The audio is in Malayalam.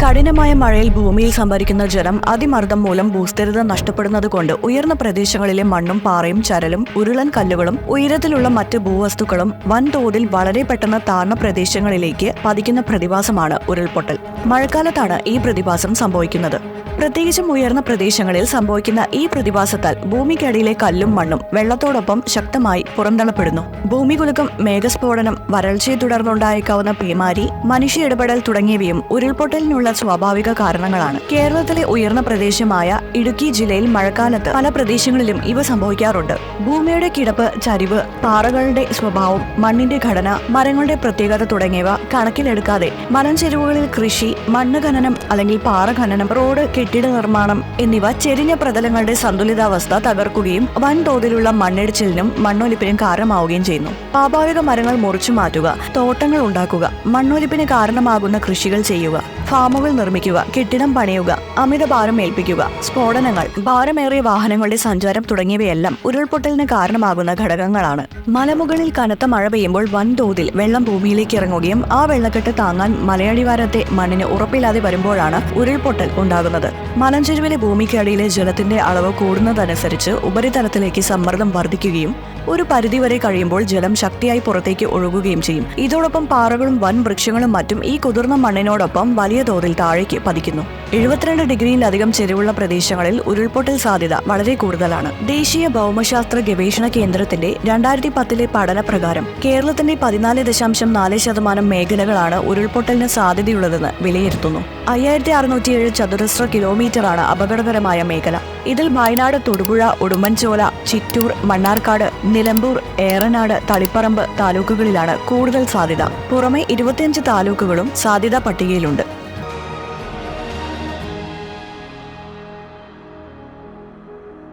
കഠിനമായ മഴയിൽ ഭൂമിയിൽ സംഭരിക്കുന്ന ജലം അതിമർദ്ദം മൂലം ഭൂസ്ഥിരത നഷ്ടപ്പെടുന്നത് കൊണ്ട് ഉയർന്ന പ്രദേശങ്ങളിലെ മണ്ണും പാറയും ചരലും ഉരുളൻ കല്ലുകളും ഉയരത്തിലുള്ള മറ്റ് ഭൂവസ്തുക്കളും വൻതോതിൽ വളരെ പെട്ടെന്ന് താഴ്ന്ന പ്രദേശങ്ങളിലേക്ക് പതിക്കുന്ന പ്രതിഭാസമാണ് ഉരുൾപൊട്ടൽ. മഴക്കാലത്താണ് ഈ പ്രതിഭാസം സംഭവിക്കുന്നത്. പ്രത്യേകിച്ചും ഉയർന്ന പ്രദേശങ്ങളിൽ സംഭവിക്കുന്ന ഈ പ്രതിഭാസത്താൽ ഭൂമിക്കടിയിലെ കല്ലും മണ്ണും വെള്ളത്തോടൊപ്പം ശക്തമായി പുറന്തള്ളപ്പെടുന്നു. ഭൂമികുലുക്കം മേഘസ്ഫോടനം വരൾച്ചയെ തുടർന്നുണ്ടായേക്കാവുന്ന പേമാരി മനുഷ്യ ഇടപെടൽ തുടങ്ങിയവയും ഉരുൾപൊട്ടലിനുള്ള സ്വാഭാവിക കാരണങ്ങളാണ്. കേരളത്തിലെ ഉയർന്ന പ്രദേശമായ ഇടുക്കി ജില്ലയിൽ മഴക്കാലത്ത് പല പ്രദേശങ്ങളിലും ഇവ സംഭവിക്കാറുണ്ട്. ഭൂമിയുടെ കിടപ്പ് ചരിവ് പാറകളുടെ സ്വഭാവം മണ്ണിന്റെ ഘടന മരങ്ങളുടെ പ്രത്യേകത തുടങ്ങിയവ കണക്കിലെടുക്കാതെ മലഞ്ചെരുവുകളിൽ കൃഷി മണ്ണ് ഖനനം അല്ലെങ്കിൽ പാറ ഖനനം റോഡ് കെട്ടിട നിർമ്മാണം എന്നിവ ചെരിഞ്ഞ പ്രതലങ്ങളുടെ സന്തുലിതാവസ്ഥ തകർക്കുകയും വൻതോതിലുള്ള മണ്ണിടിച്ചിലിനും മണ്ണൊലിപ്പിനും കാരണമാവുകയും ചെയ്യുന്നു. സ്വാഭാവിക മരങ്ങൾ മുറിച്ചു മാറ്റുക തോട്ടങ്ങൾ ഉണ്ടാക്കുക മണ്ണൊലിപ്പിന് കാരണമാകുന്ന കൃഷികൾ ചെയ്യുക ഫാമുകൾ നിർമ്മിക്കുക കെട്ടിടം പണിയുക അമിത ഭാരം ഏൽപ്പിക്കുക സ്ഫോടനങ്ങൾ ഭാരമേറിയ വാഹനങ്ങളുടെ സഞ്ചാരം തുടങ്ങിയവയെല്ലാം ഉരുൾപൊട്ടലിന് കാരണമാകുന്ന ഘടകങ്ങളാണ്. മലമുകളിൽ കനത്ത മഴ പെയ്യുമ്പോൾ വൻതോതിൽ വെള്ളം ഭൂമിയിലേക്ക് ഇറങ്ങുകയും ആ വെള്ളക്കെട്ട് താങ്ങാൻ മലയടിവാരത്തെ മണ്ണിന് ഉറപ്പില്ലാതെ വരുമ്പോഴാണ് ഉരുൾപൊട്ടൽ ഉണ്ടാകുന്നത്. മലഞ്ചെരുവിലെ ഭൂമിക്കടിയിലെ ജലത്തിന്റെ അളവ് കൂടുന്നതനുസരിച്ച് ഉപരിതലത്തിലേക്ക് സമ്മർദ്ദം വർദ്ധിക്കുകയും ഒരു പരിധിവരെ കഴിയുമ്പോൾ ജലം ശക്തിയായി പുറത്തേക്ക് ഒഴുകുകയും ചെയ്യും. ഇതോടൊപ്പം പാറകളും വൻ വൃക്ഷങ്ങളും മറ്റും ഈ കുതിർന്ന മണ്ണിനോടൊപ്പം വലിയ തോതിൽ താഴേക്ക് പതിക്കുന്നു. എഴുപത്തിരണ്ട് ഡിഗ്രിയിലധികം ചെരിവുള്ള പ്രദേശങ്ങളിൽ ഉരുൾപൊട്ടൽ സാധ്യത വളരെ കൂടുതലാണ്. ദേശീയ ഭൗമശാസ്ത്ര ഗവേഷണ കേന്ദ്രത്തിന്റെ രണ്ടായിരത്തി പത്തിലെ പഠന പ്രകാരം കേരളത്തിന്റെ പതിനാല് ദശാംശം നാല് ശതമാനം മേഖലകളാണ് ഉരുൾപൊട്ടലിന് സാധ്യതയുള്ളതെന്ന് വിലയിരുത്തുന്നു. അയ്യായിരത്തി അറുന്നൂറ്റിയേഴ് ചതുരശ്ര കിലോമീറ്ററാണ് അപകടകരമായ മേഖല. ഇതിൽ വയനാട് തൊടുപുഴ ഉടുമ്പൻചോല ചിറ്റൂർ മണ്ണാർക്കാട് നിലമ്പൂർ ഏറനാട് തളിപ്പറമ്പ് താലൂക്കുകളിലാണ് കൂടുതൽ സാധ്യത. പുറമെ ഇരുപത്തിയഞ്ച് താലൂക്കുകളും സാധ്യതാ പട്ടികയിലുണ്ട്.